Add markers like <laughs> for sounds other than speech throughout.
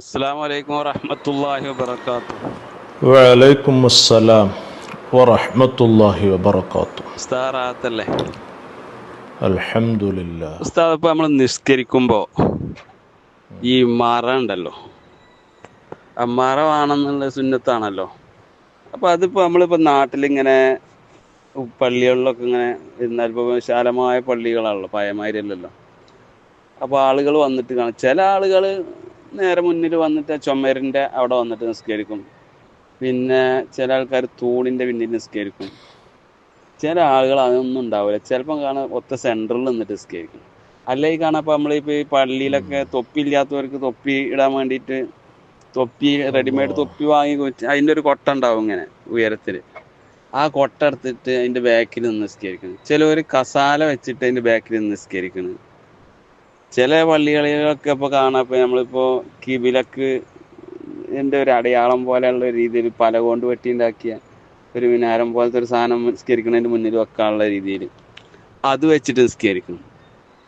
അസ്സാം വലൈക്കും വലൈക്കും അസ്സലാം ഉസ്താറാത്തല്ലേ അൽഹംദുലില്ലാ. ഉസ്താദ് നമ്മൾ നിസ്കരിക്കുമ്പോ ഈ മറ ഉണ്ടല്ലോ. ആ മറ വേണമെന്നുള്ള സുന്നത്താണല്ലോ. അപ്പൊ അതിപ്പോ നമ്മളിപ്പോ നാട്ടിലിങ്ങനെ പള്ളികളിലൊക്കെ ഇങ്ങനെ ഇരുന്നാലിപ്പോ വിശാലമായ പള്ളികളാണല്ലോ പഴയമാരിയല്ലല്ലോ അപ്പൊ ആളുകൾ വന്നിട്ട് കാണും. ചില ആളുകൾ നേരെ മുന്നിൽ വന്നിട്ട് ചുമരിന്റെ അവിടെ വന്നിട്ട് നിസ്കരിക്കും. പിന്നെ ചില ആൾക്കാർ തൂണിന്റെ പിന്നിൽ നിസ്കരിക്കും. ചില ആളുകൾ അതൊന്നും ഉണ്ടാവില്ല. ചിലപ്പം കാണാൻ ഒത്ത സെന്ററിൽ നിന്നിട്ട് നിസ്കരിക്കും. അല്ലെങ്കിൽ കാണാൻ ഇപ്പൊ നമ്മളിപ്പോ ഈ പള്ളിയിലൊക്കെ തൊപ്പി ഇല്ലാത്തവർക്ക് തൊപ്പി ഇടാൻ വേണ്ടിട്ട് തൊപ്പി റെഡിമെയ്ഡ് തൊപ്പി വാങ്ങി അതിന്റെ ഒരു കൊട്ട ഉണ്ടാവും ഇങ്ങനെ ഉയരത്തിൽ ആ കൊട്ട എടുത്തിട്ട് അതിന്റെ ബാക്കിൽ നിന്ന് നിസ്കരിക്കണം ചിലവർ കസാല വെച്ചിട്ട് അതിന്റെ ബാക്കിൽ നിന്ന് നിസ്കരിക്കുന്നു ചില പള്ളികളിലൊക്കെ ഇപ്പൊ കാണാം. നമ്മളിപ്പോ കിബിലക്ക് എന്റെ ഒരു അടയാളം പോലെയുള്ള രീതിയിൽ പല കൊണ്ട് വെട്ടി ഉണ്ടാക്കിയ ഒരു മിനാരം പോലത്തെ ഒരു സാധനം നിസ്കരിക്കുന്നതിന്റെ മുന്നിൽ വെക്കാനുള്ള രീതിയിൽ അത് വെച്ചിട്ട് നിസ്കരിക്കണം.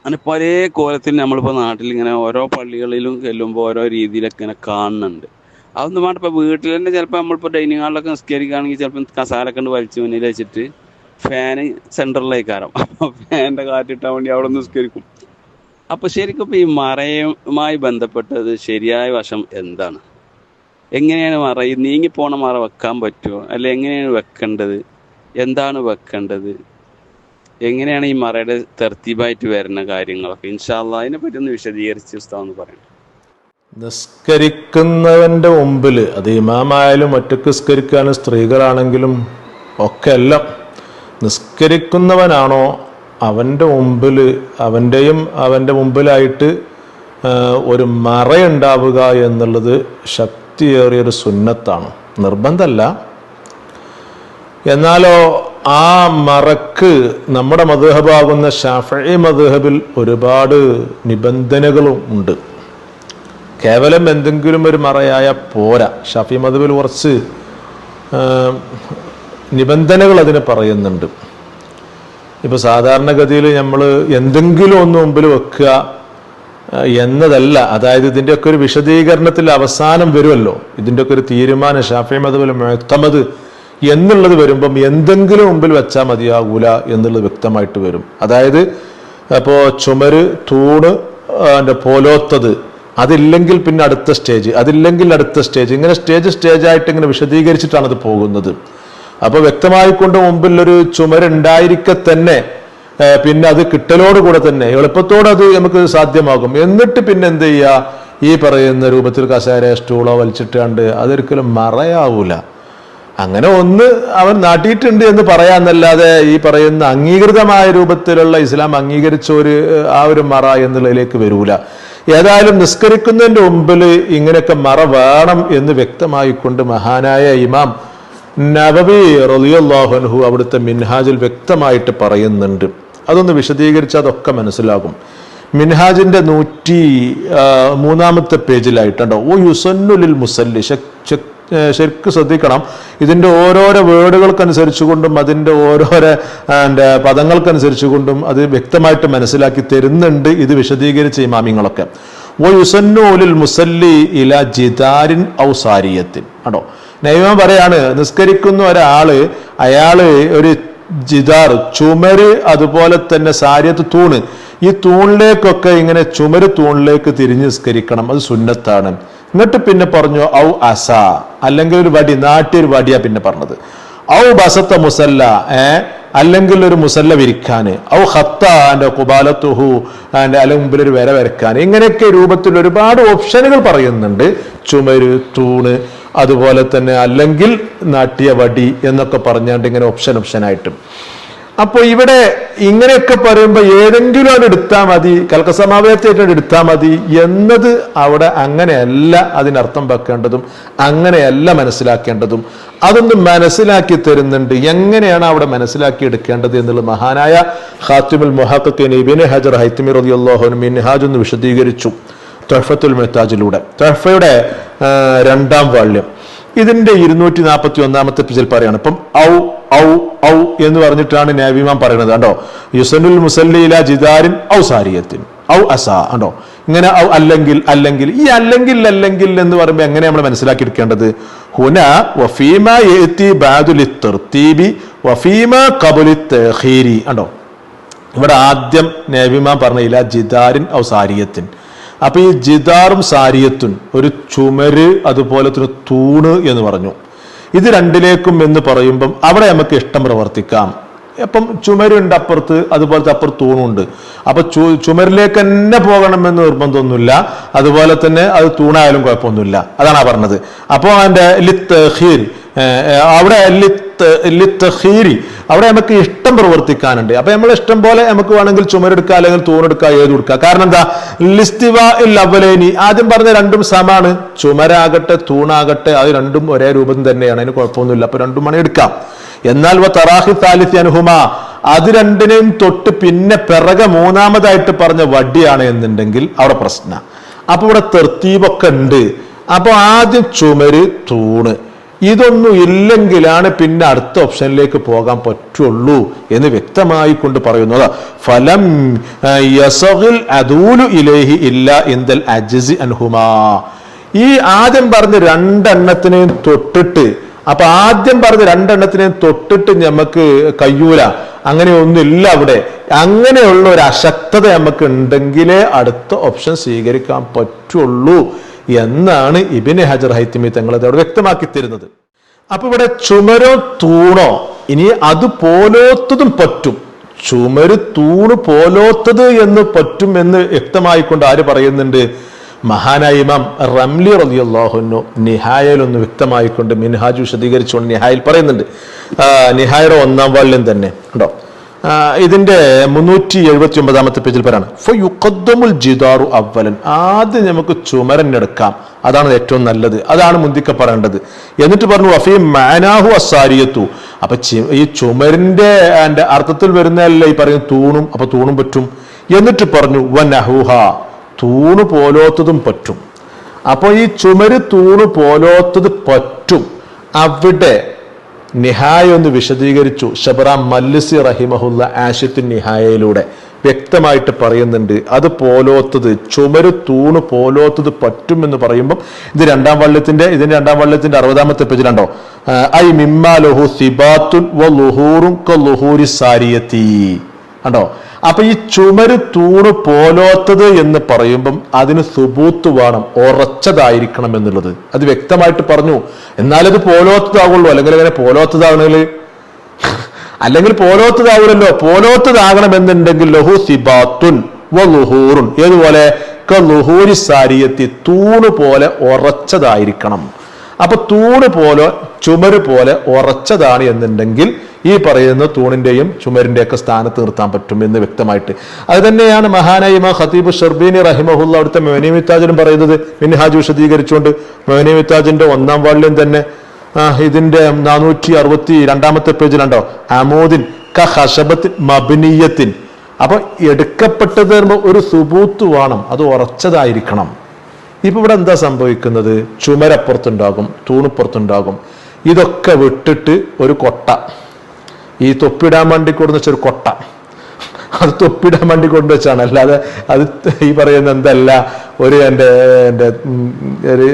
അങ്ങനെ പല കോലത്തിൽ നമ്മളിപ്പോൾ നാട്ടിൽ ഇങ്ങനെ ഓരോ പള്ളികളിലും ചെല്ലുമ്പോൾ ഓരോ രീതിയിലൊക്കെ ഇങ്ങനെ കാണുന്നുണ്ട്. അതൊന്നും വേണ്ട. ഇപ്പോൾ വീട്ടിൽ തന്നെ ചിലപ്പോൾ നമ്മളിപ്പോൾ ഡൈനിങ് ഹാളിലൊക്കെ നിസ്കരിക്കുകയാണെങ്കിൽ ചിലപ്പോൾ കസാലൊക്കെ ഉണ്ട് വലിച്ച് മുന്നിൽ വെച്ചിട്ട് ഫാന് സെന്ററിലേക്കാരം അപ്പോൾ ഫാനിന്റെ കാറ്റിട്ടാൻ വേണ്ടി അവിടെ നിസ്കരിക്കും. അപ്പോൾ ശരിക്കും ഈ മറയുമായി ബന്ധപ്പെട്ടത് ശരിയായ വശം എന്താണ്? എങ്ങനെയാണ് മറ ഈ നീങ്ങിപ്പോണ മറ വെക്കാൻ പറ്റുമോ അല്ലെ എങ്ങനെയാണ് വെക്കേണ്ടത്? എന്താണ് വെക്കേണ്ടത്? എങ്ങനെയാണ് ഈ മറയുടെ തെർത്തീബായിട്ട് വരുന്ന കാര്യങ്ങളൊക്കെ? ഇൻഷാല്ല അതിനെ പറ്റി ഒന്ന് വിശദീകരിച്ച് ഉസ്താവെന്ന് പറയണം. നിസ്കരിക്കുന്നവന്റെ മുമ്പിൽ അത് ഇമാമായാലും ഒറ്റയ്ക്ക് നിസ്കരിക്കാനും സ്ത്രീകളാണെങ്കിലും ഒക്കെ എല്ലാം നിസ്കരിക്കുന്നവനാണോ അവന്റെ മുമ്പിൽ അവന്റെയും അവന്റെ മുമ്പിലായിട്ട് ഒരു മറയുണ്ടാവുക എന്നുള്ളത് ശക്തിയേറിയൊരു സുന്നത്താണ്. നിർബന്ധമല്ല എന്നാലോ ആ മറക്ക് നമ്മുടെ മധുഹബാകുന്ന ഷാഫി മധുഹബിൽ ഒരുപാട് നിബന്ധനകളും ഉണ്ട്. കേവലം എന്തെങ്കിലും ഒരു മറയായ പോരാ. ഷാഫി മധുബിൽ കുറച്ച് നിബന്ധനകൾ അതിന് പറയുന്നുണ്ട്. ഇപ്പൊ സാധാരണഗതിയിൽ നമ്മൾ എന്തെങ്കിലും ഒന്ന് മുമ്പിൽ വെക്കുക എന്നതല്ല. അതായത് ഇതിന്റെയൊക്കെ ഒരു വിശദീകരണത്തിൽ അവസാനം വരുമല്ലോ. ഇതിന്റെയൊക്കെ ഒരു തീരുമാനം ഷാഫി അതുപോലെ മുഴത്തമത് എന്നുള്ളത് വരുമ്പം എന്തെങ്കിലും മുമ്പിൽ വെച്ചാൽ മതിയാകൂല എന്നുള്ളത് വ്യക്തമായിട്ട് വരും. അതായത് അപ്പോൾ ചുമര് തൂണ് എന്റെ പോലോത്തത് അതില്ലെങ്കിൽ പിന്നെ അടുത്ത സ്റ്റേജ് അതില്ലെങ്കിൽ അടുത്ത സ്റ്റേജ്. ഇങ്ങനെ സ്റ്റേജ് സ്റ്റേജ് ആയിട്ട് ഇങ്ങനെ വിശദീകരിച്ചിട്ടാണ് അത് പോകുന്നത്. അപ്പൊ വ്യക്തമായിക്കൊണ്ട് മുമ്പിൽ ഒരു ചുമരുണ്ടായിരിക്കെ തന്നെ പിന്നെ അത് കിട്ടലോടുകൂടെ തന്നെ എളുപ്പത്തോടെ അത് നമുക്ക് സാധ്യമാകും. എന്നിട്ട് പിന്നെ എന്ത് ചെയ്യുക ഈ പറയുന്ന രൂപത്തിൽ കസേര സ്റ്റൂളോ വലിച്ചിട്ടാണ്ട് അതൊരിക്കലും മറയാവൂല. അങ്ങനെ ഒന്ന് അവൻ നാട്ടിയിട്ടുണ്ട് എന്ന് പറയാന്നല്ലാതെ ഈ പറയുന്ന അംഗീകൃതമായ രൂപത്തിലുള്ള ഇസ്ലാം അംഗീകരിച്ച ഒരു ആ ഒരു മറ എന്നുള്ളതിലേക്ക് വരൂല. ഏതായാലും നിസ്കരിക്കുന്നതിന്റെ മുമ്പിൽ ഇങ്ങനെയൊക്കെ മറ വേണം എന്ന് വ്യക്തമായിക്കൊണ്ട് മഹാനായ ഇമാം നബവി റളിയല്ലാഹുഅൻഹു അവിടുത്തെ മിൻഹാജിൽ വ്യക്തമായിട്ട് പറയുന്നുണ്ട്. അതൊന്ന് വിശദീകരിച്ചാൽ അതൊക്കെ മനസ്സിലാകും. മിൻഹാജിന്റെ നൂറ്റി മൂന്നാമത്തെ പേജിലായിട്ടുണ്ടോ. ഓ യുസന്നുലിൽ മുസല്ലി. ശരിക്ക് ശ്രദ്ധിക്കണം. ഇതിന്റെ ഓരോരോ വേർഡുകൾക്കനുസരിച്ചുകൊണ്ടും അതിന്റെ ഓരോരോ എന്റെ പദങ്ങൾക്കനുസരിച്ചുകൊണ്ടും അത് വ്യക്തമായിട്ട് മനസ്സിലാക്കി തരുന്നുണ്ട് ഇത് വിശദീകരിച്ച ഇമാമിങ്ങളൊക്കെ. മുസല്ലി ഇല ജിദാരിൻ ഔസാരിയത്തിൻ സാരിയത്തിൻ. ആണോ? നൈവം പറയാണ് നിസ്കരിക്കുന്ന ഒരാൾ അയാൾ ഒരു ജിദാർ ചുമര് അതുപോലെ തന്നെ സാരിയത്ത് തൂണ്. ഈ തൂണിലേക്കൊക്കെ ഇങ്ങനെ ചുമര് തൂണിലേക്ക് തിരിഞ്ഞ് നിസ്കരിക്കണം. അത് സുന്നത്താണ്. എന്നിട്ട് പിന്നെ പറഞ്ഞു ഔ അസ. അല്ലെങ്കിൽ ഒരു വടി നാട്ടിയൊരു വടിയാ പിന്നെ പറഞ്ഞത്. ഔ ബസത്ത മുസല്ല ഏ? അല്ലെങ്കിൽ ഒരു മുസല്ല വിരിക്കാന്. ഔ ഹത്ത എന്റെ കുബാലത്തുഹു എന്റെ അല്ലെങ്കിൽ മുമ്പിൽ ഒരു വര വരക്കാൻ ഇങ്ങനെയൊക്കെ രൂപത്തിൽ ഒരുപാട് ഓപ്ഷനുകൾ പറയുന്നുണ്ട്. ചുമര് തൂണ് അതുപോലെ തന്നെ അല്ലെങ്കിൽ നാട്ടിയ വടി എന്നൊക്കെ പറഞ്ഞാണ്ട് ഇങ്ങനെ ഓപ്ഷൻ ഓപ്ഷൻ ഓപ്ഷനായിട്ട്. അപ്പോൾ ഇവിടെ ഇങ്ങനെയൊക്കെ പറയുമ്പോൾ ഏതെങ്കിലും അത് എടുത്താൽ മതി കൽക്കസമാവേയത്തേറ്റ് എടുത്താൽ മതി എന്നത് അവിടെ അങ്ങനെയല്ല അതിനർത്ഥം വെക്കേണ്ടതും അങ്ങനെയല്ല മനസ്സിലാക്കേണ്ടതും. അതൊന്ന് മനസ്സിലാക്കി തരുന്നുണ്ട്. എങ്ങനെയാണ് അവിടെ മനസ്സിലാക്കി എടുക്കേണ്ടത് എന്നുള്ള മഹാനായ ഖാത്തിമുൽ മുഹാഖിൻ ഇബിന് ഹജർ ഹൈത്തിമി റളിയല്ലാഹു മിൻഹാജ് ഒന്ന് വിശദീകരിച്ചു. തൊഹഫത്തുൽ മെഹ്താജിലൂടെ തൊഹഫയുടെ രണ്ടാം വാള്യം. ഇതിന്റെ ഇരുന്നൂറ്റി നാൽപ്പത്തി ഒന്നാമത്തെ പേജിൽ പറയാണ്. ഇപ്പം ഔ ഔ ഔ എന്ന് പറഞ്ഞിട്ടാണ് നാവിമാൻ പറയുന്നത്. കണ്ടോ? യുസനുൽ മുസല്ലീല ജിദാരിൻ ഔ സാരിയത്തിൻ. ഔ അസ. കണ്ടോ? ഇങ്ങനെ ഔ- അല്ലെങ്കിൽ അല്ലെങ്കിൽ ഈ അല്ലെങ്കിൽ അല്ലെങ്കിൽ എന്ന് പറയുമ്പോൾ എങ്ങനെ നമ്മൾ മനസ്സിലാക്കി എടുക്കേണ്ടത്? ഹുന വഫീമ യഅതി بعد للترتيب വഫീമ കബുലി തഖീരി കണ്ടോ? ഇവിടെ ആദ്യം നേബിമാൻ പറഞ്ഞില്ല ജിദാരിൻ ഔ സാരിയത്തിൻ. അപ്പൊ ഈ ജിദാറും സാരിയത്തും ഒരു ചുമര് അതുപോലെ തന്നെ തൂണ് എന്ന് പറഞ്ഞു. ഇത് രണ്ടിലേക്കും എന്ന് പറയുമ്പം അവിടെ നമുക്ക് ഇഷ്ടം പ്രവർത്തിക്കാം. അപ്പം ചുമരുണ്ട് അപ്പുറത്ത് അതുപോലത്തെ അപ്പുറത്ത് തൂണുണ്ട്. അപ്പൊ ചുമരിലേക്ക് തന്നെ പോകണമെന്ന് നിർബന്ധമൊന്നുമില്ല. അതുപോലെ തന്നെ അത് തൂണായാലും കുഴപ്പമൊന്നുമില്ല. അതാണ് പറഞ്ഞത്. അപ്പോൾ അതിന്റെ ലിത്തഹീർ അവിടെ ലിത്ത് ലിത്തഹീരി അവിടെ നമുക്ക് ഇഷ്ടം പ്രവർത്തിക്കാനുണ്ട്. അപ്പൊ നമ്മൾ ഇഷ്ടം പോലെ നമുക്ക് വേണമെങ്കിൽ ചുമരെടുക്കുക അല്ലെങ്കിൽ തൂണെടുക്കുക ഏത് കൊടുക്കുക കാരണം എന്താ? ലിസ്തിവ അവലേനി ആദ്യം പറഞ്ഞ രണ്ടും സമാണ് ചുമരാകട്ടെ തൂണാകട്ടെ അത് രണ്ടും ഒരേ രൂപം തന്നെയാണ്. അതിന് കുഴപ്പമൊന്നുമില്ല. അപ്പൊ രണ്ടും മണി എടുക്കാം. എന്നാൽ വ തറാഹി താലിത്തി അനുഹുമ അത് രണ്ടിനെയും തൊട്ട് പിന്നെ പിറകെ മൂന്നാമതായിട്ട് പറഞ്ഞ വടിയാണ് എന്നുണ്ടെങ്കിൽ അവിടെ പ്രശ്ന. അപ്പൊ ഇവിടെ തെർത്തീപൊക്കെ ഉണ്ട്. അപ്പൊ ആദ്യം ചുമര് തൂണ്. ഇതൊന്നും ഇല്ലെങ്കിലാണ് പിന്നെ അടുത്ത ഓപ്ഷനിലേക്ക് പോകാൻ പറ്റുള്ളൂ എന്ന് വ്യക്തമായി കൊണ്ട് പറയുന്നത് ഫലം യസഹിൽ അദൂലു ഇലേഹി ഇല്ല ഇന്ദൽ അജിസി അൻഹുമാ. ഈ ആദ്യം പറഞ്ഞ് രണ്ടെണ്ണത്തിനെയും തൊട്ടിട്ട് അപ്പൊ ആദ്യം പറഞ്ഞ രണ്ടെണ്ണത്തിനെ തൊട്ടിട്ട് നമുക്ക് കയ്യൂല. അങ്ങനെ ഒന്നുമില്ല അവിടെ. അങ്ങനെയുള്ള ഒരു അശക്തത നമുക്ക് ഉണ്ടെങ്കിലേ അടുത്ത ഓപ്ഷൻ സ്വീകരിക്കാൻ പറ്റുള്ളൂ എന്നാണ് ഇബിന് ഹജർ ഹൈത്തിമി തങ്ങൾ അവിടെ വ്യക്തമാക്കി തരുന്നത്. അപ്പൊ ഇവിടെ ചുമരോ തൂണോ? ഇനി അത് പോലോത്തതും പറ്റും. ചുമര് തൂണ് പോലോത്തത് എന്ന് പറ്റും എന്ന് വ്യക്തമായിക്കൊണ്ട് ആര് പറയുന്നുണ്ട്? മഹാനായ ഇമാം റംലി റളിയല്ലാഹുന്നു നിഹായയിൽ ഒന്ന് വ്യക്തമായിക്കൊണ്ട് മിൻഹാജ് വിശദീകരിച്ചുകൊണ്ട് നിഹായിൽ പറയുന്നുണ്ട്. നിഹായുടെ ഒന്നാം വാളിലും തന്നെ. ഉണ്ടോ ഇതിന്റെ മുന്നൂറ്റി എഴുപത്തി ഒമ്പതാമത്തെ പേജിൽ പറയാണ്. ഫയുഖദ്ദമുൽ ജിദാറു അവലൻ ആദ്യം നമുക്ക് ചുമരനെടുക്കാം. അതാണ് ഏറ്റവും നല്ലത്. അതാണ് മുന്തിക്കപ്പെടേണ്ടത് എന്നിട്ട് പറഞ്ഞു അഫീ മാനാഹു അസാരിയത്തു അപ്പൊ ഈ ചുമരിന്റെ അർത്ഥത്തിൽ വരുന്നതല്ല ഈ പറയുന്ന തൂണും അപ്പൊ തൂണും പറ്റും. എന്നിട്ട് പറഞ്ഞു വനഹുഹ. തൂണ് പോലോത്തതും പറ്റും. അപ്പൊ ഈ ചുമര് തൂണ് പോലോത്തത് പറ്റും. അവിടെ നിഹായ ഒന്ന് വിശദീകരിച്ചു. ഷബറാം മല്ലിസി റഹിമഹുല്ല ആഷിത്തിൻ നിഹായയിലൂടെ വ്യക്തമായിട്ട് പറയുന്നുണ്ട് അത് പോലോത്തത് ചുമര് തൂണ് പോലോത്തത് പറ്റും എന്ന് പറയുമ്പോൾ ഇത് രണ്ടാം വള്ളത്തിന്റെ ഇതിന്റെ രണ്ടാം വള്ളത്തിന്റെ അറുപതാമത്തെ പേജിലുണ്ടോ ഐ മിമ്മാ ലുഹു സിബാത്തുൻ ലുഹൂറും ലുഹൂരി സാരിയത്തി. കണ്ടോ? അപ്പൊ ഈ ചുമര് തൂണ് പോലോത്തത് എന്ന് പറയുമ്പം അതിന് സുബൂത്ത് വേണം ഉറച്ചതായിരിക്കണം എന്നുള്ളത്. അത് വ്യക്തമായിട്ട് പറഞ്ഞു. എന്നാലത് പോലോത്തതാവുള്ളൂ. അല്ലെങ്കിൽ അങ്ങനെ പോലോത്തതാണെങ്കിൽ <laughs> അല്ലെങ്കിൽ പോലോത്തതാവൂലല്ലോ. പോലോത്തതാകണം എന്നുണ്ടെങ്കിൽ ലഹു സിബാത്തുൻ ഏതുപോലെ? സാരിയത്തി തൂണ് പോലെ ഉറച്ചതായിരിക്കണം. അപ്പൊ തൂണ് പോലെ ചുമര് പോലെ ഉറച്ചതാണ് എന്നുണ്ടെങ്കിൽ ഈ പറയുന്ന തൂണിന്റെയും ചുമരിന്റെ ഒക്കെ സ്ഥാനത്ത് നിർത്താൻ പറ്റും എന്ന് വ്യക്തമായിട്ട്. അത് തന്നെയാണ് മഹാനായ ഇമാം ഖതീബ് ഷർബീനി റഹിമഹുല്ല അവിടുത്തെ മോനിമിത്താജനും പറയുന്നത്. മിൻഹാജ് വിശദീകരിച്ചുകൊണ്ട് മോനിമിത്താജിന്റെ ഒന്നാം വാള്യം തന്നെ. ഇതിന്റെ നാനൂറ്റി അറുപത്തി രണ്ടാമത്തെ പേജിലുണ്ടോ അമോദിൻ ക ഹഷബത്തിൻ മബിനീയത്തിൻ. അപ്പൊ എടുക്കപ്പെട്ടത് ഒരു സുബൂത്ത് വേണം. അത് ഉറച്ചതായിരിക്കണം. ഇപ്പൊ ഇവിടെ എന്താ സംഭവിക്കുന്നത്? ചുമരപ്പുറത്തുണ്ടാകും തൂണിപ്പുറത്തുണ്ടാകും. ഇതൊക്കെ വിട്ടിട്ട് ഒരു കൊട്ട. ഈ തൊപ്പിടാൻ വേണ്ടി കൊണ്ടു വെച്ചൊരു കൊട്ട. അത് തൊപ്പിടാൻ വേണ്ടി കൊണ്ടുവച്ചാണ് അല്ലാതെ അത് ഈ പറയുന്ന എന്തല്ല ഒരു എന്റെ എന്റെ ഒരു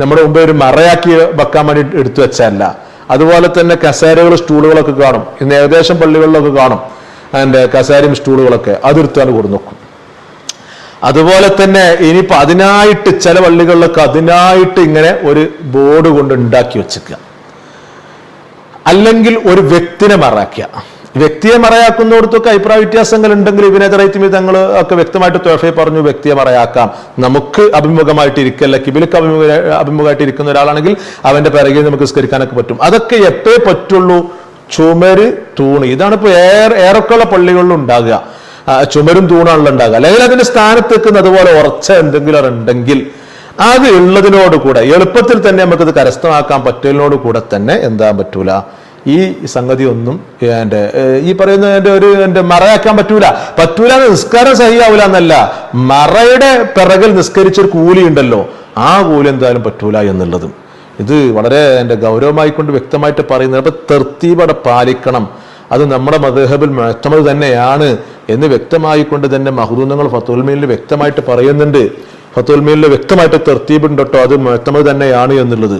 നമ്മുടെ മുമ്പേ ഒരു മറയാക്കി വെക്കാൻ വേണ്ടി എടുത്തു വെച്ചല്ല അതുപോലെ തന്നെ കസേരകൾ സ്റ്റൂളുകളൊക്കെ കാണും. ഇന്ന് ഏകദേശം പള്ളികളിലൊക്കെ കാണും. എന്റെ കസേരയും സ്റ്റൂളുകളൊക്കെ. അതെടുത്താണ് കൊടുന്നു നോക്കും അതുപോലെ തന്നെ ഇനിയിപ്പോൾ അതിനായിട്ട് ചില പള്ളികളിലൊക്കെ അതിനായിട്ട് ഇങ്ങനെ ഒരു ബോർഡ് കൊണ്ട് ഉണ്ടാക്കി വെച്ചിരിക്കുക. അല്ലെങ്കിൽ ഒരു വ്യക്തിനെ മറയാക്കുക വ്യക്തിയെ മറയാക്കുന്നിടത്തൊക്കെ അഭിപ്രായ വ്യത്യാസങ്ങൾ ഉണ്ടെങ്കിൽ ഇവനെ റൈത്തിമി തങ്ങൾ ഒക്കെ വ്യക്തമായിട്ട് തോഫയെ പറഞ്ഞു വ്യക്തിയെ മറയാക്കാം. നമുക്ക് അഭിമുഖമായിട്ട് ഇരിക്കല്ല കിബിലൊക്കെ അഭിമുഖ അഭിമുഖമായിട്ട് ഇരിക്കുന്ന ഒരാളാണെങ്കിൽ അവന്റെ പിറകിൽ നമുക്ക് സ്കരിക്കാനൊക്കെ പറ്റും. അതൊക്കെ എപ്പേ പറ്റുള്ളൂ? ചുമര് തൂണ്. ഇതാണ് ഇപ്പോൾ ഏറെ ഏറെക്കുള്ള പള്ളികളിലും ഉണ്ടാകുക. ചുമരും തൂണാണല്ലോ ഉണ്ടാകുക. അല്ലെങ്കിൽ അതിന്റെ സ്ഥാനത്ത് നിൽക്കുന്ന അതുപോലെ ഉറച്ച എന്തെങ്കിലും ഉണ്ടെങ്കിൽ അത് ഉള്ളതിനോട് കൂടെ എളുപ്പത്തിൽ തന്നെ നമുക്കത് കരസ്ഥമാക്കാൻ പറ്റുന്നതിനോട് കൂടെ തന്നെ എന്താ പറ്റൂല. ഈ സംഗതി ഒന്നും എന്റെ ഈ പറയുന്ന എന്റെ ഒരു എന്റെ മറയാക്കാൻ പറ്റൂല. പറ്റൂല നിസ്കാരം സഹിയാവൂല എന്നല്ല. മറയുടെ പിറകിൽ നിസ്കരിച്ചൊരു കൂലി ഉണ്ടല്ലോ. ആ കൂലി എന്തായാലും പറ്റൂല എന്നുള്ളതും. ഇത് വളരെ എന്റെ ഗൗരവമായിക്കൊണ്ട് വ്യക്തമായിട്ട് പറയുന്നത്. അപ്പൊ തെർത്തീപടെ പാലിക്കണം. അത് നമ്മുടെ മതഹബിൽ മറ്റമത് തന്നെയാണ്. എന്ന് വ്യക്തമായിക്കൊണ്ട് തന്നെ മഹദൂന്നങ്ങൾ ഫത്തുൽമീനിൽ വ്യക്തമായിട്ട് പറയുന്നുണ്ട്. ഫത്തുൽമീനിൽ വ്യക്തമായിട്ട് തെർത്തീബുണ്ട് അത് വ്യക്തമത് തന്നെയാണ് എന്നുള്ളത്.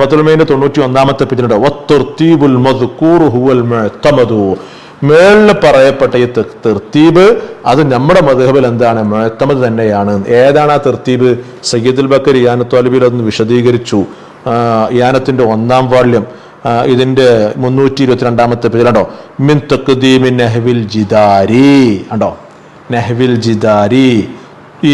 ഫത്തുൽമീനിന്റെ തൊണ്ണൂറ്റി ഒന്നാമത്തെ പിന്നീട് വത്തുർത്തീബുൽ മദ്കൂറു ഹുവൽ മേളിൽ പറയപ്പെട്ട ഈ തെർത്തീബ് അത് നമ്മുടെ മധുഹബിൽ എന്താണ്? മുഴത്തമത് തന്നെയാണ്. ഏതാണ് ആ തെർത്തീബ്? സയ്യിദുൽ ബക്കർ യാനത്തോലബിൽ അതൊന്ന് വിശദീകരിച്ചു. യാനത്തിന്റെ ഒന്നാം വാള്യം ഇതിന്റെ മുന്നൂറ്റി ഇരുപത്തിരണ്ടാമത്തെ പേരുണ്ടോ മിൻ തക്ദീമിൻ നെഹ്വിൽ ജിദാരി. ഉണ്ടോ നെഹ്വിൽ ജിദാരി. ഈ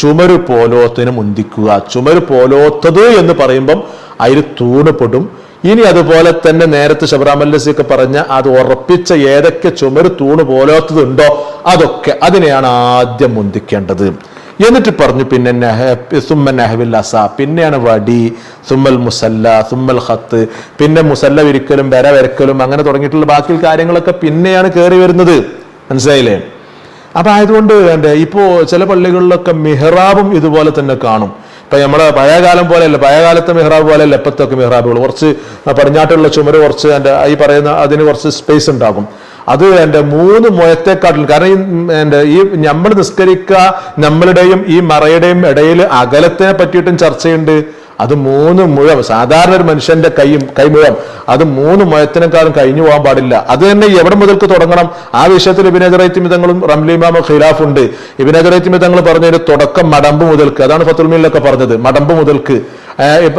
ചുമര് പോലോത്തിന് മുന്തിക്കുക. ചുമര് പോലോത്തത് എന്ന് പറയുമ്പം അതിൽ തൂണുപെടും. ഇനി അതുപോലെ തന്നെ നേരത്തെ ശബറാമല്ലസിയൊക്കെ പറഞ്ഞ അത് ഉറപ്പിച്ച ഏതൊക്കെ ചുമര് തൂണ് പോലോത്തതുണ്ടോ അതൊക്കെ അതിനെയാണ് ആദ്യം മുന്തിക്കേണ്ടത്. എന്നിട്ട് പറഞ്ഞു പിന്നെ നെഹ- സുമ്മ നെഹവിൽ അസ. പിന്നെയാണ് വടി. സുമ്മൽ മുസല്ല സുമ്മൽ ഹത്ത് പിന്നെ മുസല്ല വിരിക്കലും വര വരക്കലും അങ്ങനെ തുടങ്ങിയിട്ടുള്ള ബാക്കി കാര്യങ്ങളൊക്കെ പിന്നെയാണ് കയറി വരുന്നത്. മനസ്സിലായില്ലേ? അപ്പൊ ആയതുകൊണ്ട് എന്റെ ഇപ്പോ ചില പള്ളികളിലൊക്കെ മിഹ്റാബും ഇതുപോലെ തന്നെ കാണും. ഇപ്പൊ നമ്മുടെ പഴയ കാലം പോലെയല്ല പഴയ കാലത്തെ പോലെ അല്ല ഇപ്പത്തൊക്കെ മിഹ്റാബുകൾ. കുറച്ച് പടിഞ്ഞാട്ടുള്ള ചുമര് കുറച്ച് എന്റെ ഈ പറയുന്ന അതിന് കുറച്ച് സ്പേസ് ഉണ്ടാകും. അത് എന്റെ മൂന്ന് മുഴത്തെക്കാട്ടിൽ കാരണം ഈ നമ്മൾ നിസ്കരിക്കുക നമ്മളുടെയും ഈ മറയുടെയും ഇടയിൽ അകലത്തിനെ പറ്റിയിട്ടും ചർച്ചയുണ്ട്. അത് മൂന്ന് മുഴം. സാധാരണ ഒരു മനുഷ്യന്റെ കൈയും കൈമുഴം അത് മൂന്ന് മുഴത്തിനെക്കാളും കഴിഞ്ഞു പോകാൻ പാടില്ല. അത് തന്നെ എവിടെ മുതൽക്ക് തുടങ്ങണം? ആ വിഷയത്തിൽ ഇബിനജറൈത്തിമിതങ്ങളും റംലിമാമ ഖിലാഫ് ഉണ്ട് ഇബിനജറൈത്തിമിതങ്ങൾ പറഞ്ഞൊരു തുടക്കം മടമ്പ് മുതൽക്ക്. അതാണ് ഫത്തുൽമീനിലൊക്കെ പറഞ്ഞത് മടമ്പ് മുതൽക്ക്.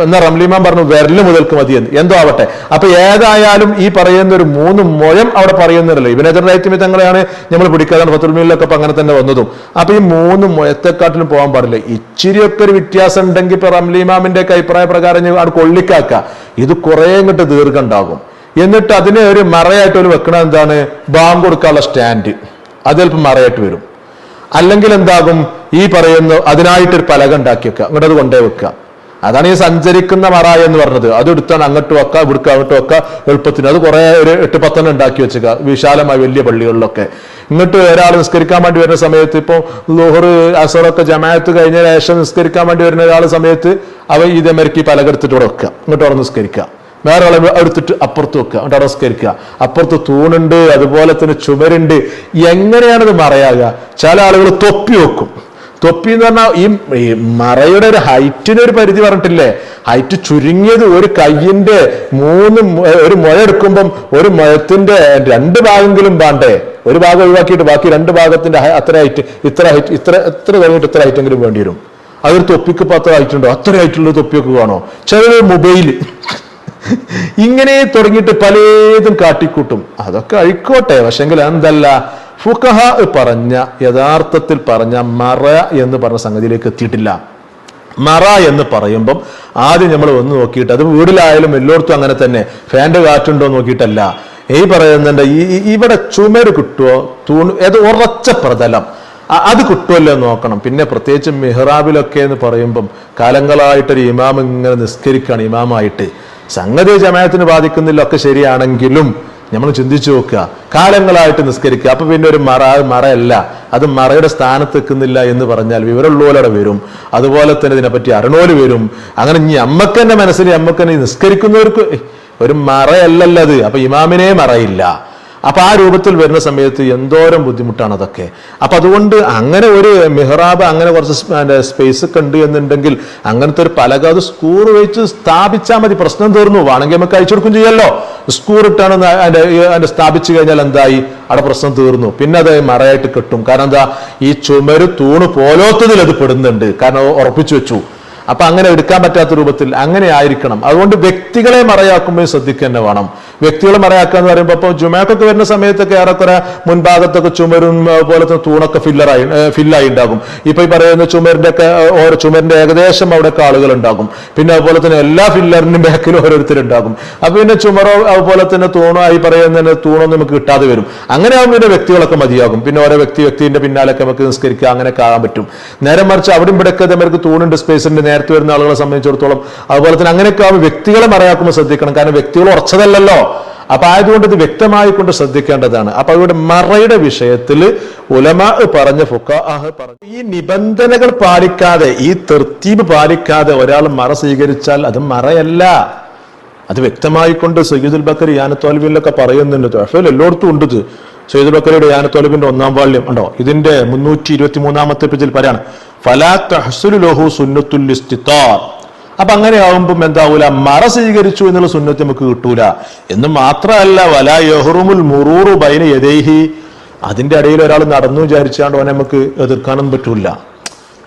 എന്നാ റംലിമാൻ പറഞ്ഞു വിരൽ മുതൽക്ക് മതിയെന്ന് എന്തോ ആവട്ടെ. അപ്പൊ ഏതായാലും ഈ പറയുന്ന ഒരു മൂന്ന് മുഴം അവിടെ പറയുന്നില്ലല്ലോ തങ്ങളെയാണ് നമ്മൾ പിടിക്കാതാണ് ഫത്തുൽമീലൊക്കെ അപ്പൊ അങ്ങനെ തന്നെ വന്നതും. അപ്പൊ ഈ മൂന്ന് മുഴത്തെക്കാട്ടിലും പോകാൻ പാടില്ല. ഇച്ചിരിയൊക്കെ ഒരു വ്യത്യാസം ഉണ്ടെങ്കിൽ ഇപ്പൊ റംലിമാമിന്റെ ഒക്കെ അഭിപ്രായ പ്രകാരം അവിടെ കൊള്ളിക്കാക്ക. ഇത് കുറെ ഇങ്ങോട്ട് ദീർഘം ഉണ്ടാകും എന്നിട്ട് അതിനെ ഒരു മറയായിട്ട് ഒരു വെക്കണ എന്താണ്? ബാങ്ക് കൊടുക്കാനുള്ള സ്റ്റാൻഡ്. അത് ചിലപ്പോൾ മറയായിട്ട് വരും. അല്ലെങ്കിൽ എന്താകും? ഈ പറയുന്ന അതിനായിട്ടൊരു പലക ഉണ്ടാക്കി വെക്കുക അങ്ങോട്ട് അത് കൊണ്ടേ വെക്കുക അതാണ് ഈ സഞ്ചരിക്കുന്ന മറ എന്ന് പറഞ്ഞത്. അത് എടുത്താണ് അങ്ങോട്ട് വെക്കുക ഇവിടുക്ക് അങ്ങോട്ട് വെക്കുക എളുപ്പത്തിന്. അത് കുറെ ഒരു എട്ട് പത്തെണ്ണം ഉണ്ടാക്കി വെച്ചുക വിശാലമായ വലിയ പള്ളികളിലൊക്കെ. ഇങ്ങോട്ട് ഒരാൾ നിസ്കരിക്കാൻ വേണ്ടി വരുന്ന സമയത്ത് ഇപ്പോൾ ലോഹർ അസറൊക്കെ ജമാഅത്ത് കഴിഞ്ഞ ശേഷം നിസ്കരിക്കാൻ വേണ്ടി വരുന്ന ഒരാൾ സമയത്ത് അവ ഇതേമാരിക്ക് ഈ പലക എടുത്തിട്ട് ഇവിടെ വെക്കുക. ഇങ്ങോട്ട് അവിടെ നിസ്കരിക്കുക. വേറെ ആളെ എടുത്തിട്ട് അപ്പുറത്ത് വെക്കുക. എന്നിട്ട് അവിടെ നിസ്കരിക്കുക. അപ്പുറത്ത് തൂണുണ്ട് അതുപോലെ തന്നെ ചുമരുണ്ട്. എങ്ങനെയാണിത് മറയാകുക? ചില ആളുകൾ തൊപ്പി വെക്കും. തൊപ്പി എന്ന് പറഞ്ഞാൽ ഈ മറയുടെ ഒരു ഹൈറ്റിന് ഒരു പരിധി പറഞ്ഞിട്ടില്ലേ? ഹൈറ്റ് ചുരുങ്ങിയത് ഒരു കയ്യിന്റെ മൂന്ന് ഒരു മുഴ എടുക്കുമ്പം ഒരു മുഴത്തിന്റെ രണ്ട് ഭാഗമെങ്കിലും വേണ്ടേ? ഒരു ഭാഗം ഒഴിവാക്കിയിട്ട് ബാക്കി രണ്ട് ഭാഗത്തിന്റെ അത്ര ഹൈറ്റ് ഇത്ര ഹൈറ്റ് ഇത്ര എത്ര കഴിഞ്ഞിട്ട് ഇത്ര ഹൈറ്റെങ്കിലും വേണ്ടി വരും. അതൊരു തൊപ്പിക്ക് പത്ത് ഹൈറ്റുണ്ടോ അത്ര ഹൈറ്റുള്ള തൊപ്പിയൊക്കെ കാണോ ചില മൊബൈൽ ഇങ്ങനെ തുടങ്ങിയിട്ട് പലതും കാട്ടിക്കൂട്ടും. അതൊക്കെ അഴിക്കോട്ടെ. പക്ഷെങ്കിൽ എന്തല്ല ഫുഖഹ പറഞ്ഞ യഥാർത്ഥത്തിൽ പറഞ്ഞ മറ എന്ന് പറഞ്ഞ സംഗതിയിലേക്ക് എത്തിയിട്ടില്ല. മറ എന്ന് പറയുമ്പം ആദ്യം നമ്മൾ ഒന്ന് നോക്കിയിട്ട് അത് വീടിലായാലും എല്ലായിടത്തും അങ്ങനെ തന്നെ ഫാന്റെ കാറ്റുണ്ടോ നോക്കിയിട്ടല്ല. ഈ പറയുന്നുണ്ട് ഈ- ഇവിടെ ചുമര് കിട്ടുമോ തൂണ് ഏത് ഉറച്ച പ്രതലം. അത് കിട്ടുമല്ലോ നോക്കണം. പിന്നെ പ്രത്യേകിച്ച് മെഹ്റാബിലൊക്കെ എന്ന് പറയുമ്പം കാലങ്ങളായിട്ടൊരു ഇമാം ഇങ്ങനെ നിസ്കരിക്കുകയാണ് ഇമാമായിട്ട്. സംഗതി ജമായത്തിന് ബാധിക്കുന്നില്ല ഒക്കെ ശരിയാണെങ്കിലും നമ്മൾ ചിന്തിച്ചു നോക്കുക. കാലങ്ങളായിട്ട് നിസ്കരിക്കുക. അപ്പൊ പിന്നെ ഒരു മറ മറയല്ല. അത് മറയുടെ സ്ഥാനത്ത് നിൽക്കുന്നില്ല എന്ന് പറഞ്ഞാൽ വിവരമുള്ളവരുടെ വരും. അതുപോലെ തന്നെ ഇതിനെപ്പറ്റി അരണോൽ വരും. അങ്ങനെ ഇനി അമ്മക്കന്റെ മനസ്സിന് മനസ്സിൽ അമ്മയ്ക്ക് തന്നെ ഈ നിസ്കരിക്കുന്നവർക്ക് ഒരു മറയല്ലല്ലത്. അപ്പൊ ഇമാമിനെ മറയില്ല. അപ്പൊ ആ രൂപത്തിൽ വരുന്ന സമയത്ത് എന്തോരം ബുദ്ധിമുട്ടാണ് അതൊക്കെ. അപ്പൊ അതുകൊണ്ട് അങ്ങനെ ഒരു മെഹ്റാബ് അങ്ങനെ കുറച്ച് സ്പേസ് ഒക്കെ ഉണ്ട് എന്നുണ്ടെങ്കിൽ അങ്ങനത്തെ ഒരു പലക അത് സ്കൂർ വെച്ച് സ്ഥാപിച്ചാൽ മതി. പ്രശ്നം തീർന്നു. വേണമെങ്കിൽ നമുക്ക് അയച്ചു കൊടുക്കും ചെയ്യല്ലോ സ്കൂർ ഇട്ടാണ് അതിന്റെ അതിന്റെ സ്ഥാപിച്ചു കഴിഞ്ഞാൽ എന്തായി? അവിടെ പ്രശ്നം തീർന്നു. പിന്നെ അത് മറയായിട്ട് കിട്ടും. കാരണം എന്താ? ഈ ചുമര് തൂണ് പോലോത്തതിൽ അത് പെടുന്നുണ്ട്. കാരണം ഉറപ്പിച്ചു വെച്ചു. അപ്പൊ അങ്ങനെ എടുക്കാൻ പറ്റാത്ത രൂപത്തിൽ അങ്ങനെ ആയിരിക്കണം. അതുകൊണ്ട് വ്യക്തികളെ മറയാക്കുമ്പോൾ ശ്രദ്ധിക്കുക തന്നെ വേണം. വ്യക്തികളെ മറയാക്കുക എന്ന് പറയുമ്പോൾ ഇപ്പോൾ ജുമാക്കൊക്കെ വരുന്ന സമയത്തൊക്കെ ഏറെക്കുറെ മുൻഭാഗത്തൊക്കെ ചുമരും തന്നെ തൂണൊക്കെ ഫില്ലറായി ഫില്ലായി ഉണ്ടാകും. ഇപ്പൊ ഈ പറയുന്ന ചുമരിന്റെ ഒക്കെ ഓരോ ചുമരിന്റെ ഏകദേശം അവിടെ ആളുകൾ ഉണ്ടാകും പിന്നെ അതുപോലെ തന്നെ എല്ലാ ഫില്ലറിനും ബാക്കിലും ഓരോരുത്തരുണ്ടാകും. അപ്പൊ പിന്നെ ചുമറോ അതുപോലെ തന്നെ തൂണോ ഈ പറയുന്ന തൂണോ നമുക്ക് കിട്ടാതെ വരും. അങ്ങനെ ആകുമ്പോൾ പിന്നെ വ്യക്തികളൊക്കെ മതിയാകും. പിന്നെ ഓരോ വ്യക്തി വ്യക്തിന്റെ പിന്നാലൊക്കെ നമുക്ക് നിസ്കരിക്കുക അങ്ങനെ ആകാൻ പറ്റും. നേരെ മറിച്ച് അവിടെ ഇവിടെയൊക്കെ നമുക്ക് തൂണുണ്ട് സ്പേസ് ഉണ്ട് നേരത്തെ വരുന്ന ആളുകളെ സംബന്ധിച്ചിടത്തോളം. അതുപോലെ തന്നെ അങ്ങനെയൊക്കെ ആകുമ്പോൾ വ്യക്തികളെ മറയാക്കുമ്പോൾ ശ്രദ്ധിക്കണം. കാരണം വ്യക്തികൾ ഉറച്ചതല്ലല്ലോ. അപ്പൊ ആയതുകൊണ്ട് ഇത് വ്യക്തമായി കൊണ്ട് ശ്രദ്ധിക്കേണ്ടതാണ്. അപ്പൊ ഇവിടെ മറയുടെ വിഷയത്തിൽ ഉലമാ പറഞ്ഞ ഫുക്കാഹ് പറഞ്ഞു. ഈ നിബന്ധനകൾ പാലിക്കാതെ ഈ തെർത്തീബ് പാലിക്കാതെ ഒരാൾ മറ സ്വീകരിച്ചാൽ അത് മറയല്ല. അത് വ്യക്തമായി കൊണ്ട് സയ്യിദുൽ ബക്കർ യാനത്തോൽവിലൊക്കെ പറയുന്നുണ്ട്. തൊഫയിൽ എല്ലായിടത്തും ഉണ്ട് ഇത്. സയ്യിദുൽ ബക്കറിയുടെ യാനത്തോൽവിന്റെ ഒന്നാം വാള്യം. ഉണ്ടോ? ഇതിന്റെ മുന്നൂറ്റി ഇരുപത്തി മൂന്നാമത്തെ പേജിൽ പറയാണ് ഫലാ തഹ്സുലു ലോഹു സുന്നത്തുൽ അപ്പൊ അങ്ങനെ ആവുമ്പം എന്താവൂല? മറ സ്വീകരിച്ചു എന്നുള്ള സുന്നത്ത് നമുക്ക് കിട്ടൂല. എന്ന് മാത്രമല്ല വല യഹ്റുമുൽ മുറൂറു ബൈന യദൈഹി. അതിന്റെ ഇടയിൽ ഒരാൾ നടന്നു വിചാരിച്ചാണ്ട് അവനെ നമുക്ക് എതിർക്കാനും പറ്റൂല.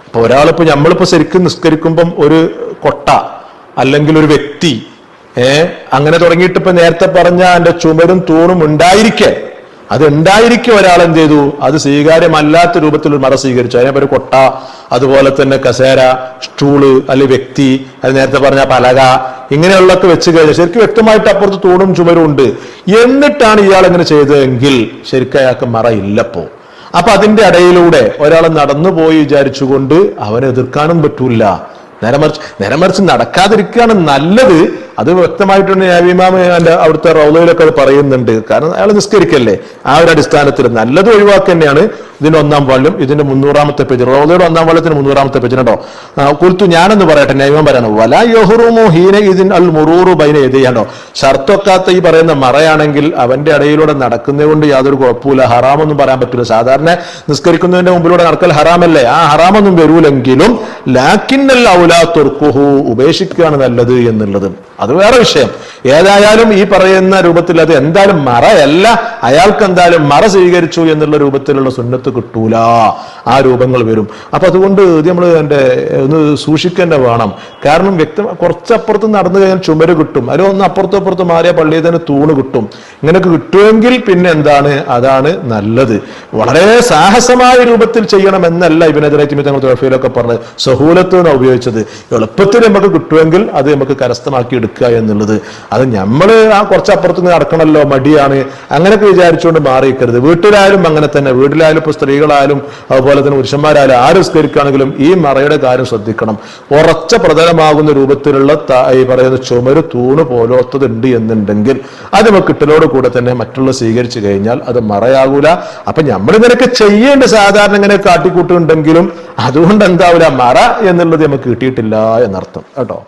അപ്പൊ ഒരാളിപ്പോ നമ്മളിപ്പോ ശരിക്കും നിസ്കരിക്കുമ്പം ഒരു കൊട്ട അല്ലെങ്കിൽ ഒരു വ്യക്തി ഏഹ് അങ്ങനെ തുടങ്ങിയിട്ട് ഇപ്പൊ നേരത്തെ പറഞ്ഞ എന്റെ ചുമരും തൂണും ഉണ്ടായിരിക്കെ. അത് ഒരാളെന്ത് ചെയ്തു? അത് സ്വീകാര്യമല്ലാത്ത രൂപത്തിൽ ഒരു മറ സ്വീകരിച്ചു. അതിനെ ഒരു കൊട്ട അതുപോലെ തന്നെ കസേര സ്റ്റൂൾ അല്ലെങ്കിൽ വ്യക്തി അത് നേരത്തെ പറഞ്ഞ പലക ഇങ്ങനെയുള്ളതൊക്കെ വെച്ച് കഴിഞ്ഞാൽ ശരിക്കും വ്യക്തമായിട്ട് അപ്പുറത്ത് തൂണും ചുമരും ഉണ്ട്. എന്നിട്ടാണ് ഇയാൾ ഇങ്ങനെ ചെയ്തതെങ്കിൽ ശരിക്കും അയാൾക്ക് മറ ഇല്ലപ്പോ. അപ്പൊ അതിന്റെ ഇടയിലൂടെ ഒരാൾ നടന്നുപോയി വിചാരിച്ചുകൊണ്ട് അവനെ എതിർക്കാനും പറ്റൂല. നേരമറിച്ച് നേരമറിച്ച് നടക്കാതിരിക്കുകയാണ് നല്ലത്. അത് വ്യക്തമായിട്ടുണ്ട് എന്റെ അവിടുത്തെ റൗലയിലൊക്കെ അത് പറയുന്നുണ്ട്. കാരണം അയാൾ നിസ്കരിക്കല്ലേ? ആ ഒരു അടിസ്ഥാനത്തിൽ നല്ലത് ഒഴിവാക്കുക തന്നെയാണ് ഇതിന്റെ ഒന്നാം വാള്യം ഇതിന്റെ മുന്നൂറാമത്തെ പേജ്. റോദയുടെ ഒന്നാം വാള്യത്തിന് മുന്നൂറാമത്തെ പേജ് കേട്ടോ കുൽത്തു ഞാനെന്ന് പറയട്ടെ നൈമം പറയണം. വല യഹുറുമു ഹീന ഇതിൻ അൽ മുറൂറു ബൈന എതിയാണ്ടോ ഷർത്തൊക്കാത്ത ഈ പറയുന്ന മറയാണെങ്കിൽ അവന്റെ ഇടയിലൂടെ നടക്കുന്നതുകൊണ്ട് യാതൊരു കുഴപ്പമില്ല ഹറാമൊന്നും പറയാൻ പറ്റില്ല. സാധാരണ നിസ്കരിക്കുന്നതിന്റെ മുമ്പിലൂടെ നടക്കൽ ഹറാമല്ലേ? ആ ഹറാമൊന്നും വരൂലെങ്കിലും ലാക്കിന്നൽ ഔലാ തുർക്കുഹു ഉപേക്ഷിക്കുകയാണ് നല്ലത് എന്നുള്ളത്. അത് വേറെ വിഷയം. ഏതായാലും ഈ പറയുന്ന രൂപത്തിൽ അത് എന്തായാലും മറയല്ല. അയാൾക്ക് എന്തായാലും മറ സ്വീകരിച്ചു എന്നുള്ള രൂപത്തിലുള്ള സുന്നത്ത് കിട്ടൂല. ആ രൂപങ്ങൾ വരും. അപ്പൊ അതുകൊണ്ട് ഇത് നമ്മൾ എന്റെ ഒന്ന് സൂക്ഷിക്കേണ്ട വേണം. കാരണം വ്യക്തം കുറച്ചപ്പുറത്ത് നടന്നു കഴിഞ്ഞാൽ ചുമര് കിട്ടും. അതിൽ ഒന്ന് അപ്പുറത്തും അപ്പുറത്ത് മാറിയ പള്ളിയിൽ തന്നെ തൂണ് കിട്ടും. ഇങ്ങനെയൊക്കെ കിട്ടുമെങ്കിൽ പിന്നെ എന്താണ്? അതാണ് നല്ലത്. വളരെ സാഹസമായ രൂപത്തിൽ ചെയ്യണം എന്നല്ല ഇവനെതിരെ തങ്ങൾ തൊഴഫയിലൊക്കെ പറഞ്ഞത്. സഹൂലത്ത് എന്നാണ് ഉപയോഗിച്ചത്. എളുപ്പത്തിൽ നമുക്ക് കിട്ടുമെങ്കിൽ അത് നമുക്ക് കരസ്ഥമാക്കി എടുക്കുക എന്നുള്ളത്. അത് നമ്മൾ ആ കുറച്ചപ്പുറത്ത് നടക്കണമല്ലോ മടിയാണ്. അങ്ങനെയൊക്കെ വിചാരിച്ചുകൊണ്ട് മാറിയിരിക്കരുത്. വീട്ടിലായാലും അങ്ങനെ തന്നെ. വീട്ടിലായാലും ഇപ്പൊ സ്ത്രീകളായാലും അതുപോലെ തന്നെ പുരുഷന്മാരായാലും ആര് സ്കരിക്കുകയാണെങ്കിലും ഈ മറയുടെ കാര്യം ശ്രദ്ധിക്കണം. ഉറച്ച പ്രതലമാകുന്ന രൂപത്തിലുള്ള ഈ പറയുന്ന ചുമര് തൂണ് പോലോത്തതുണ്ട് എന്നുണ്ടെങ്കിൽ അത് നമുക്ക് കിട്ടലോട് കൂടെ തന്നെ മറ്റുള്ള സ്വീകരിച്ചു കഴിഞ്ഞാൽ അത് മറയാകൂല. അപ്പൊ നമ്മൾ ഇങ്ങനെയൊക്കെ ചെയ്യേണ്ട സാധാരണ ഇങ്ങനെ കാട്ടിക്കൂട്ടുണ്ടെങ്കിലും അതുകൊണ്ട് എന്താവില്ല മറ എന്നുള്ളത് നമുക്ക് കിട്ടിയിട്ടില്ല എന്നർത്ഥം. കേട്ടോ?